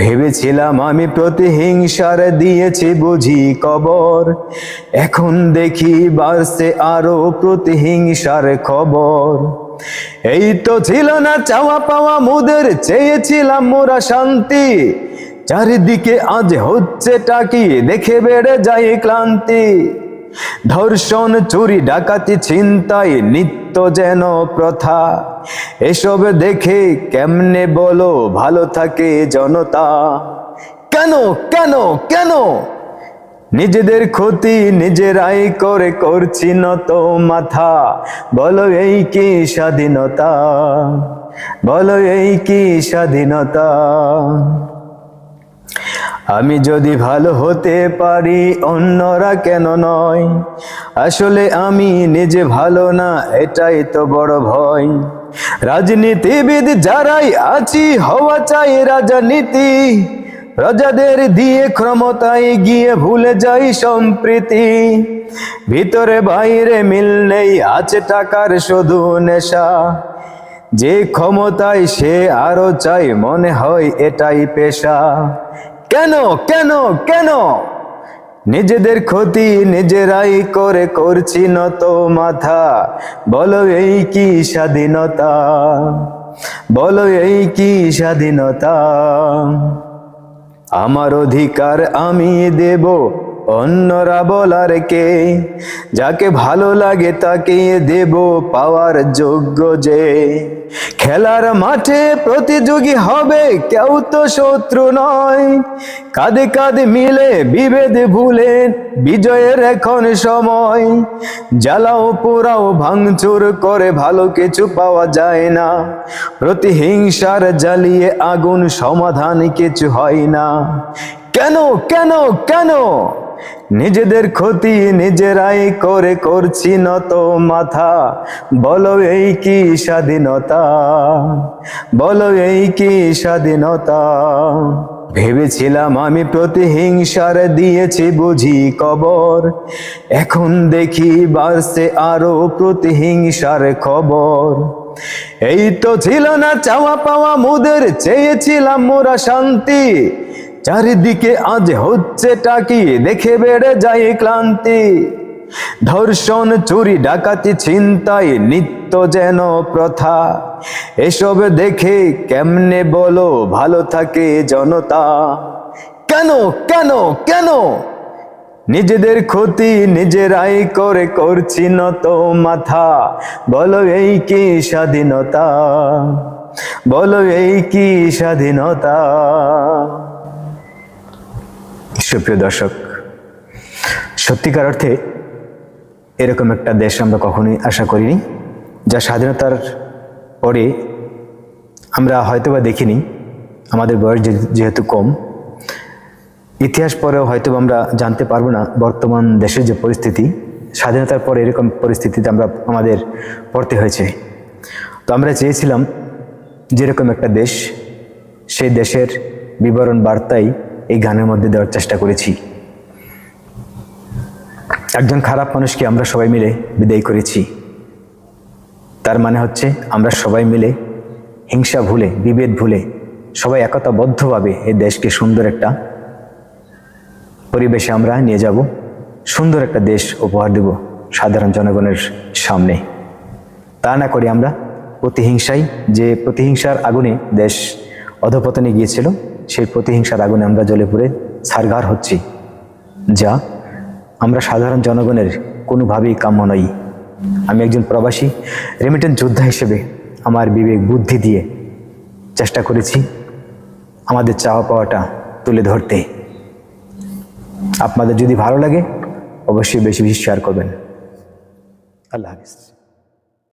ভেবেছিলাম আমি প্রতিহিংসার দিয়েছি বুঝি কবর। এখন দেখি বাড়ছে আরও প্রতিহিংসার খবর। এই তো ছিল না চাওয়া পাওয়া, মুদের চেয়েছিলাম মোরা শান্তি। চারিদিকে আজ হচ্ছে টাকি দেখে বেড়ে যায় ক্লান্তি। ধর্ষণ, চুরি, ডাকাতি, ছিনতাই, নিত্য যেন প্রথা। এসব দেখে কেমনে বলো ভালো থাকে জনতা? কেন কেন কেন? নিজেদের ক্ষতি নিজেরাই করে করছি নত মাথা। বলো এই কি স্বাধীনতা? বলো এই কি স্বাধীনতা? আমি যদি ভালো হতে পারি, অন্যরা কেন নয়? আসলে আমি নিজে ভালো না, এটাই তো বড় ভয়। রাজনীতিবিদ যারাই আছি, হওয়া চাই রাজনীতি প্রজাদের দিয়ে ক্ষমতায় গিয়ে ভুলে যাই সম্প্রীতি। ভিতরে বাইরে মিল নেই, আছে টাকার শুধু নেশা। যে ক্ষমতায় সে আরও চাই, মনে হয় এটাই পেশা। কেন কেন কেন? নিজেদের ক্ষতি নিজেরাই করে করছি নত মাথা। বলো এই কি স্বাধীনতা? বলো এই কি স্বাধীনতা? আমার অধিকার আমি দেব অন্যরা বলার কে? যাকে ভালো লাগে তাকে দেব পাওয়ার যোগ্য যে। খেলার মাঠে প্রতিযোগী হবে কেউ তো শত্রু নয়। কাঁধে কাঁধে মিলে বিভেদ ভুলে বিজয়ের এখন সময়। জ্বালাও, পোড়াও, ভাঙচুর করে ভালো কিছু পাওয়া যায় না। প্রতিহিংসার জ্বালিয়ে আগুন সমাধান কিছু হয় না। কেন কেন কেন? নিজেদের ক্ষতি নিজেরাই করে করছি নত মাথা। বলো এই কি স্বাধীনতা? বলো এই কি স্বাধীনতা? ভেবেছিলাম আমি প্রতিহিংসার দিয়েছি বুঝি কবর। এখন দেখি বাড়ছে আরও প্রতিহিংসার খবর। এই তো ছিল না চাওয়া পাওয়া মুদের, চেয়েছিলাম মোরা শান্তি। চারিদিকে আজ হচ্ছে টাকি দেখে বেড়ে যায় ক্লান্তি। ধর্ষণ, চুরি, ডাকাতি, ছিনতাই, নিত্য যেন প্রথা। এসব দেখে কেমনে বলো ভালো থাকে জনতা? কেন কেন কেন? নিজেদের ক্ষতি নিজেরাই করে করছি নত মাথা। বলো এই কি স্বাধীনতা? বলো এই কি স্বাধীনতা? সুপ্রিয় দর্শক, সত্যিকার অর্থে এরকম একটা দেশ আমরা কখনোই আশা করিনি, যা স্বাধীনতার পরে আমরা হয়তোবা দেখিনি, আমাদের বয়স যেহেতু কম। ইতিহাস পরেও হয়তো আমরা জানতে পারব না বর্তমান দেশের যে পরিস্থিতি, স্বাধীনতার পরে এরকম পরিস্থিতিতে আমরা আমাদের পড়তে হয়েছে। তো আমরা চেয়েছিলাম, যেরকম একটা দেশ, সেই দেশের বিবরণ বার্তাই এই গানের মধ্যে দেওয়ার চেষ্টা করেছি। একজন খারাপ মানুষকে আমরা সবাই মিলে বিদায় করেছি। তার মানে হচ্ছে আমরা সবাই মিলে হিংসা ভুলে, বিভেদ ভুলে সবাই একতাবদ্ধভাবে এই দেশকে সুন্দর একটা পরিবেশে আমরা নিয়ে যাব। সুন্দর একটা দেশ উপহার দেব সাধারণ জনগণের সামনে। তা না করে আমরা প্রতিহিংসাই যে প্রতিহিংসার আগুনে দেশ অধপতনে গিয়েছিল। সেই প্রতিহিংসার আগুনে আমরা জ্বলে পুড়ে সারগার হচ্ছি, যা আমরা সাধারণ জনগণের কোনোভাবেই কাম্য নই। আমি একজন প্রবাসী রেমিটেন্স যোদ্ধা হিসেবে আমার বিবেক বুদ্ধি দিয়ে চেষ্টা করেছি আমাদের চাওয়া পাওয়াটা তুলে ধরতে। আপনাদের যদি ভালো লাগে, অবশ্যই বেশি বেশি শেয়ার করবেন। আল্লাহ হাফিজ।